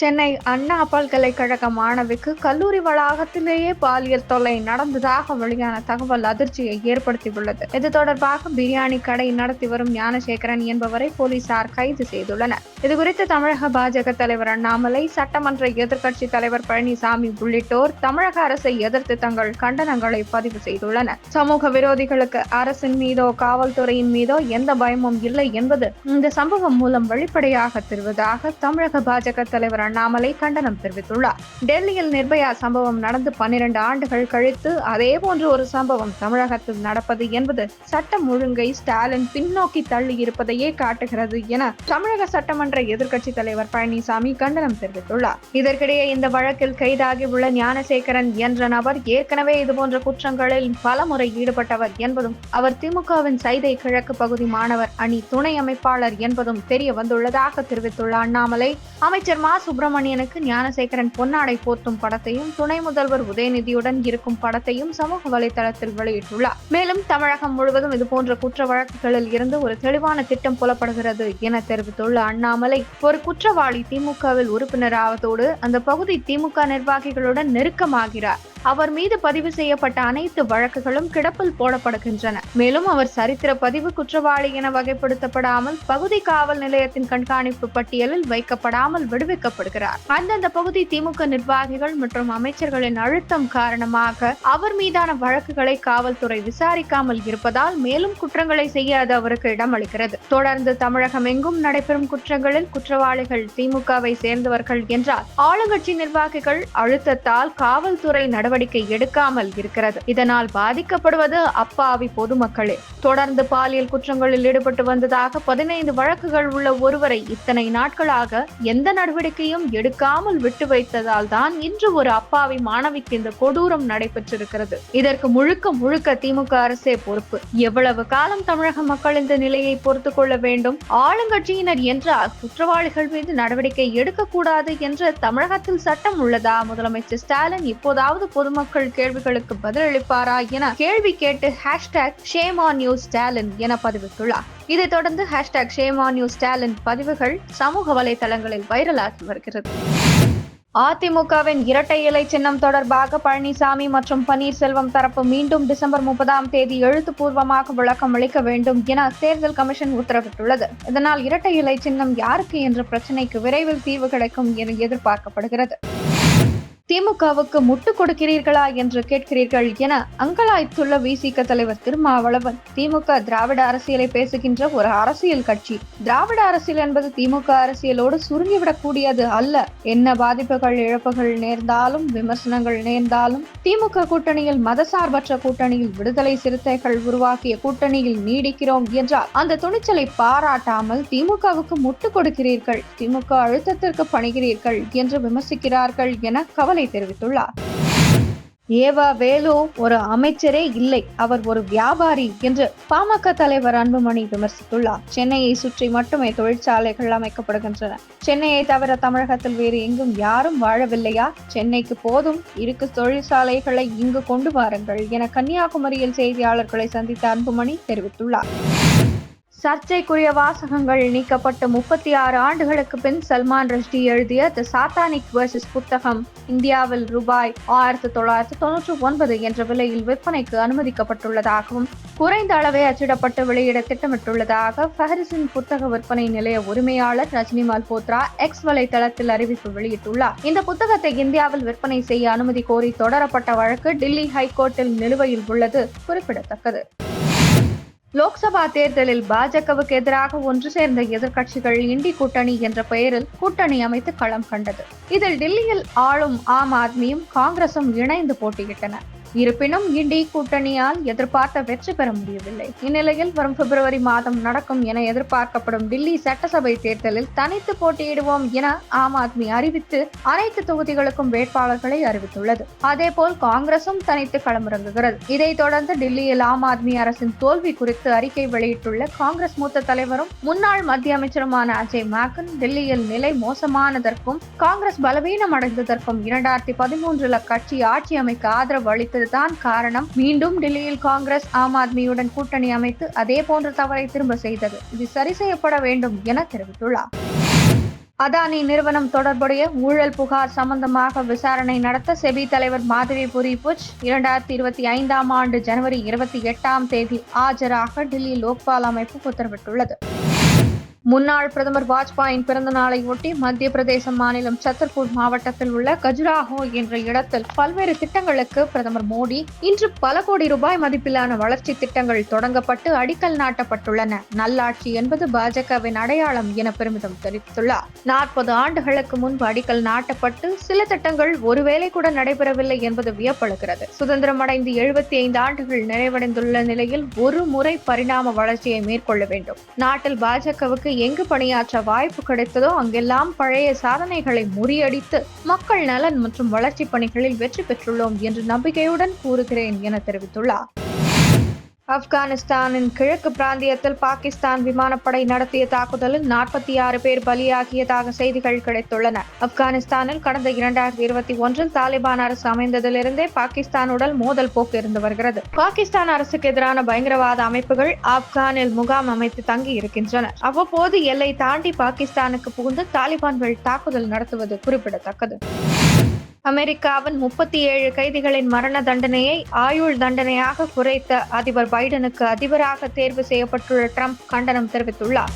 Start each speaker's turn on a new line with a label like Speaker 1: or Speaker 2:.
Speaker 1: சென்னை அண்ணா பல்கலைக்கழக மாணவிக்கு கல்லூரி வளாகத்திலேயே பாலியல் தொல்லை நடந்ததாக வெளியான தகவல் அதிர்ச்சியை ஏற்படுத்தியுள்ளது. இது தொடர்பாக பிரியாணி கடை நடத்தி வரும் ஞானசேகரன் என்பவரை போலீசார் கைது செய்துள்ளனர். இதுகுறித்து தமிழக பாஜக தலைவர் அண்ணாமலை சட்டமன்ற எதிர்க்கட்சி தலைவர் பழனிசாமி உள்ளிட்டோர் தமிழக அரசை எதிர்த்து தங்கள் கண்டனங்களை பதிவு செய்துள்ளனர். சமூக விரோதிகளுக்கு அரசின் மீதோ காவல்துறையின் மீதோ எந்த பயமும் இல்லை என்பது இந்த சம்பவம் மூலம் வெளிப்படையாக தெரிவதாக தமிழக பாஜக தலைவர் அண்ணாமலை கண்டனம் தெரிவித்துள்ளார். டெல்லியில் நிர்பயா சம்பவம் நடந்து பன்னிரண்டு ஆண்டுகள் கழித்து அதேபோன்று ஒரு சம்பவம் தமிழகத்தில் நடப்பது என்பது சட்டம் ஒழுங்கை ஸ்டாலின் பின்னோக்கி தள்ளி இருப்பதையே காட்டுகிறது என தமிழக சட்டமன்ற எதிர்க்கட்சித் தலைவர் பழனிசாமி கண்டனம் தெரிவித்துள்ளார். இதற்கிடையே இந்த வழக்கில் கைதாகி உள்ள ஞானசேகரன் என்ற நபர் ஏற்கனவே இதுபோன்ற குற்றங்களில் பலமுறை ஈடுபட்டவர் என்பதும் அவர் திமுகவின் சைதை கிழக்கு பகுதி மாணவர் அணி துணை அமைப்பாளர் என்பதும் தெரிய வந்துள்ளதாக தெரிவித்துள்ள அண்ணாமலை அமைச்சர் மா சுப்பிரமணியனுக்கு ஞானசேகரன் பொன்னாடை போர்த்தும் படத்தையும் துணை முதல்வர் உதயநிதியுடன் இருக்கும் படத்தையும் சமூக வலைதளத்தில் வெளியிட்டுள்ளார். மேலும் தமிழகம் முழுவதும் இதுபோன்ற குற்ற வழக்குகளில் இருந்து ஒரு தெளிவான திட்டம் புலப்படுகிறது என தெரிவித்துள்ள அண்ணாமலை ஒரு குற்றவாளி திமுகவில் உறுப்பினராவதோடு அந்த பகுதி திமுக நிர்வாகிகளுடன் நெருக்கமாகிறார். அவர் மீது பதிவு செய்யப்பட்ட அனைத்து வழக்குகளும் கிடப்பில் போடப்படுகின்றன. மேலும் அவர் சரித்திர பதிவு குற்றவாளி என வகைப்படுத்தப்படாமல் பகுதி காவல் நிலையத்தின் கண்காணிப்பு பட்டியலில் வைக்கப்படாமல் விடுவிக்கப்படுகிறார். அந்தந்த பகுதி திமுக நிர்வாகிகள் மற்றும் அமைச்சர்களின் அழுத்தம் காரணமாக அவர் மீதான வழக்குகளை காவல்துறை விசாரிக்காமல் இருப்பதால் மேலும் குற்றங்களை செய்ய அது அவருக்கு இடமளிக்கிறது. தொடர்ந்து தமிழகம் எங்கும் நடைபெறும் குற்றங்களில் குற்றவாளிகள் திமுகவை சேர்ந்தவர்கள் என்றால் ஆளுங்கட்சி நிர்வாகிகள் அழுத்தத்தால் காவல்துறை நடவடிக்கை எடுக்காமல் இருக்கிறது. இதனால் பாதிக்கப்படுவது அப்பாவி பொதுமக்களே. தொடர்ந்து பாலியல் குற்றங்களில் ஈடுபட்டு வந்ததாக பதினைந்து வழக்குகள் உள்ள ஒருவரை இத்தனை நாட்களாக எந்த நடவடிக்கையும் எடுக்காமல் விட்டு வைத்ததால் தான் இன்று ஒரு அப்பாவி மாணவிக்கு இந்த கொடூரம் நடைபெற்றிருக்கிறது. இதற்கு முழுக்க முழுக்க திமுக அரசே பொறுப்பு. எவ்வளவு காலம் தமிழக மக்கள் இந்த நிலையை பொறுத்து கொள்ள வேண்டும்? ஆளுங்கட்சியினர் என்றால் குற்றவாளிகள் மீது நடவடிக்கை எடுக்கக்கூடாது என்று தமிழகத்தில் சட்டம் உள்ளதா? முதலமைச்சர் ஸ்டாலின் இப்போதாவது பொதுமக்கள் கேள்விகளுக்கு பதிலளிப்பாரா என கேள்வி கேட்டு ஹேஷ்டாக் ஷேமா நியூஸ் ஸ்டாலின் என பதிவிட்டுள்ளார். இதைத் தொடர்ந்து ஹேஷ்டாக் ஷேமா நியூஸ் ஸ்டாலின் பதிவுகள் சமூக வலைதளங்களில் வைரலாகி வருகிறது. அதிமுகவின் இரட்டை இலை சின்னம் தொடர்பாக பழனிசாமி மற்றும் பன்னீர்செல்வம் தரப்பு மீண்டும் டிசம்பர் முப்பதாம் தேதி எழுத்துப்பூர்வமாக விளக்கம் அளிக்க வேண்டும் என தேர்தல் கமிஷன் உத்தரவிட்டுள்ளது. இதனால் இரட்டை இலை சின்னம் யாருக்கு என்ற பிரச்சினைக்கு விரைவில் தீர்வு கிடைக்கும் என எதிர்பார்க்கப்படுகிறது. திமுகவுக்கு முட்டு கொடுக்கிறீர்களா என்று கேட்கிறீர்கள் என அங்கலாய்த்துள்ள விசிக தலைவர் திருமாவளவன் திமுக திராவிட அரசியலை பேசுகின்ற ஒரு அரசியல் கட்சி. திராவிட அரசியல் என்பது திமுக அரசியலோடு சுருங்கிவிடக்கூடியது அல்ல. என்ன பாதிப்புகள் இழப்புகள் நேர்ந்தாலும் விமர்சனங்கள் நேர்ந்தாலும் திமுக கூட்டணியில் மதசார்பற்ற கூட்டணியில் விடுதலை சிறுத்தைகள் உருவாக்கிய கூட்டணியில் நீடிக்கிறோம் என்றால் அந்த துணிச்சலை பாராட்டாமல் திமுகவுக்கு முட்டு கொடுக்கிறீர்கள் திமுக அழுத்தத்திற்கு பணிகிறீர்கள் என்று விமர்சிக்கிறார்கள் என கவலை தெரிவித்துள்ளார். ஏவா வேலு ஒரு அமைச்சரே இல்லை. அவர் ஒரு வியாபாரி என்று பாமக தலைவர் அன்புமணி விமர்சித்துள்ளார். சென்னையை சுற்றி மட்டுமே தொழிற்சாலைகள் அமைக்கப்படுகின்றன. சென்னையை தவிர தமிழகத்தில் வேறு எங்கும் யாரும் வாழவில்லையா? சென்னைக்கு போதும். இருக்கு தொழிற்சாலைகளை இங்கு கொண்டு வாருங்கள் என கன்னியாகுமரியில் செய்தியாளர்களை சந்தித்த அன்புமணி தெரிவித்துள்ளார். சர்ச்சைக்குரிய வாசகங்கள் நீக்கப்பட்டு முப்பத்தி ஆறு ஆண்டுகளுக்கு பின் சல்மான் ரஷ்டி எழுதிய தி சாத்தானிக் வர்சஸ் புத்தகம் இந்தியாவில் ரூபாய் ஆயிரத்தி தொள்ளாயிரத்தி தொன்னூற்றி ஒன்பது என்ற விலையில் விற்பனைக்கு அனுமதிக்கப்பட்டுள்ளதாகவும் குறைந்த அளவே அச்சிடப்பட்டு வெளியிட திட்டமிட்டுள்ளதாக ஃபஹரிசின் புத்தக விற்பனை நிலைய உரிமையாளர் ரஜினி மல்ஹோத்ரா எக்ஸ் வலைதளத்தில் அறிவிப்பு வெளியிட்டுள்ளார். இந்த புத்தகத்தை இந்தியாவில் விற்பனை செய்ய அனுமதி கோரி தொடரப்பட்ட வழக்கு டில்லி ஹைகோர்ட்டில் நிலுவையில் உள்ளது குறிப்பிடத்தக்கது. லோக்சபா தேர்தலில் பாஜகவுக்கு எதிராக ஒன்று சேர்ந்த எதிர்க்கட்சிகள் இண்டி கூட்டணி என்ற பெயரில் கூட்டணி அமைத்து களம் கண்டது. இதில் டெல்லியில் ஆளும் ஆம் ஆத்மியும் காங்கிரசும் இணைந்து போட்டியிட்டன. இருப்பினும் இண்டி கூட்டணியால் எதிர்பார்த்த வெற்றி பெற முடியவில்லை. இந்நிலையில் வரும் பிப்ரவரி மாதம் நடக்கும் என எதிர்பார்க்கப்படும் டில்லி சட்டசபை தேர்தலில் தனித்து போட்டியிடுவோம் என ஆம் ஆத்மி அறிவித்து அனைத்து தொகுதிகளுக்கும் வேட்பாளர்களை அறிவித்துள்ளது. அதேபோல் காங்கிரசும் தனித்து களமிறங்குகிறது. இதைத் தொடர்ந்து டில்லியில் ஆம் ஆத்மி அரசின் தோல்வி குறித்து அறிக்கை வெளியிட்டுள்ள காங்கிரஸ் மூத்த தலைவரும் முன்னாள் மத்திய அமைச்சருமான அஜய் மாக்கன் டெல்லியில் நிலை மோசமானதற்கும் காங்கிரஸ் பலவீனம் அடைந்ததற்கும் இரண்டாயிரத்தி பதிமூன்றில் கட்சி ஆட்சி அமைக்க ஆதரவு அளித்து தான் காரணம். மீண்டும் டெல்லியில் காங்கிரஸ் ஆம் ஆத்மியுடன் கூட்டணி அமைத்து அதே போன்ற தவறை திரும்ப செய்தது. இது சரி செய்யப்பட வேண்டும் என தெரிவித்துள்ளார். அதானி நிறுவனம் தொடர்புடைய ஊழல் புகார் சம்பந்தமாக விசாரணை நடத்த செபி தலைவர் மாதவி புரி புஜ் இரண்டாயிரத்தி இருபத்தி ஐந்தாம் ஆண்டு ஜனவரி இருபத்தி எட்டாம் தேதி ஆஜராக டெல்லி லோக்பால் அமைப்பு உத்தரவிட்டுள்ளது. முன்னாள் பிரதமர் வாஜ்பாயின் பிறந்த நாளை ஒட்டி மத்திய பிரதேச மாநிலம் சத்தர்பூர் மாவட்டத்தில் உள்ள கஜுராஹோ என்ற இடத்தில் பல்வேறு திட்டங்களுக்கு பிரதமர் மோடி இன்று பல கோடி ரூபாய் மதிப்பிலான வளர்ச்சி திட்டங்கள் தொடங்கப்பட்டு அடிக்கல் நாட்டப்பட்டுள்ளன. நல்லாட்சி என்பது பாஜகவின் அடையாளம் என பெருமிதம் தெரிவித்துள்ளார். நாற்பது ஆண்டுகளுக்கு முன்பு அடிக்கல் நாட்டப்பட்டு சில திட்டங்கள் ஒருவேளை கூட நடைபெறவில்லை என்பது வியப்பழுகிறது சுதந்திரம் அடைந்து எழுபத்தி ஐந்து ஆண்டுகள் நிறைவடைந்துள்ள நிலையில் ஒரு முறை பரிணாம வளர்ச்சியை மேற்கொள்ள வேண்டும். நாட்டில் பாஜகவுக்கு எங்கு பணியாற்ற வாய்ப்பு கிடைத்ததோ அங்கெல்லாம் பழைய சாதனைகளை முறியடித்து மக்கள் நலன் மற்றும் வளர்ச்சி பணிகளில் வெற்றி பெற்றுள்ளோம் என்று நம்பிக்கையுடன் கூறுகிறேன் என தெரிவித்துள்ளார். ஆப்கானிஸ்தானின் கிழக்கு பிராந்தியத்தில் பாகிஸ்தான் விமானப்படை நடத்திய தாக்குதலில் நாற்பத்தி ஆறு பேர் பலியாகியதாக செய்திகள் கிடைத்துள்ளன. ஆப்கானிஸ்தானில் கடந்த இரண்டாயிரத்தி இருபத்தி ஒன்றில் தாலிபான் அரசு அமைந்ததிலிருந்தே பாகிஸ்தானுடன் மோதல் போக்கு இருந்து வருகிறது. பாகிஸ்தான் அரசுக்கு எதிரான பயங்கரவாத அமைப்புகள் ஆப்கானில் முகாம் அமைத்து தங்கி இருக்கின்றன. அவ்வப்போது எல்லை தாண்டி பாகிஸ்தானுக்கு புகுந்து தாலிபான்கள் தாக்குதல் நடத்துவது குறிப்பிடத்தக்கது. அமெரிக்காவின் முப்பத்தி ஏழு கைதிகளின் மரண தண்டனையை ஆயுள் தண்டனையாக குறைத்த அதிபர் பைடனுக்கு அதிபராக தேர்வு செய்யப்பட்டுள்ள ட்ரம்ப் கண்டனம் தெரிவித்துள்ளார்.